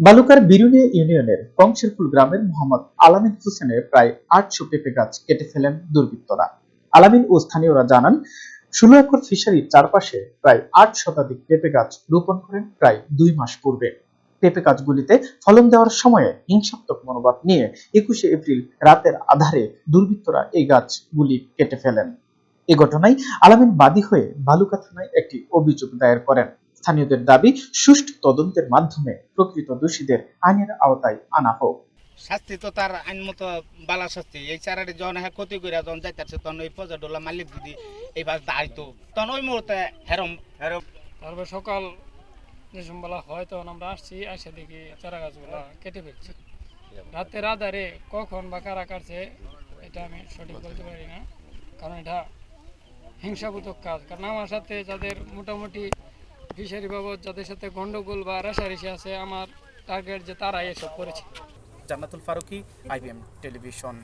বালুকার বিরুলিয়া ইউনিয়নের কংসেরপুল গ্রামের মোহাম্মদ আলামিন হোসেনের প্রায় আটশো পেঁপে গাছ কেটে ফেলেন দুর্বৃত্তরা। আলামিন ও স্থানীয়রা জানান, ষোলো একর ফিশারির চারপাশে প্রায় আট শতাধিক পেঁপে গাছ রোপণ করেন প্রায় দুই মাস পূর্বে। পেঁপে গাছগুলিতে ফলন দেওয়ার সময়ে হিংসাত্মক মনোভাব নিয়ে একুশে এপ্রিল রাতের আধারে দুর্বৃত্তরা এই গাছগুলি কেটে ফেলেন। এ ঘটনায় আলামিন বাদী হয়ে বালুকা থানায় একটি অভিযোগ দায়ের করেন। স্থানীয়দের দাবি সুষ্ঠু তদন্তের মাধ্যমে প্রকৃত দোষীদের আইনের আওতায় আনা হোক। শাস্তি তো তার আইন মতো বালা শাস্তি। এই চারাটি যখন হ্যাঁ ক্ষতি করে যখন যাইতেছে তখন ওই পর্যটলা মালিক যদি এইবার দায়িত্ব তখন ওই মুহূর্তে হেরম হেরম তারপর সকাল যে সময়বেলা হয় তখন আমরা আসছি এসে দেখি চারা গাছগুলো কেটে ফেলছি। রাতের আধারে কখন বা কারা কাটছে এটা আমি সঠিক বলতে পারি না। কারণ এটা হিংসাবোধক কাজ। কারণ আমার সাথে যাদের মোটামুটি ফিশারি বাবদ যাদের সাথে গন্ডগোল বা রেশারেশি আছে, আমার টার্গেট যে তারাই এসব করেছে। Jannatul Faruqui IBM television.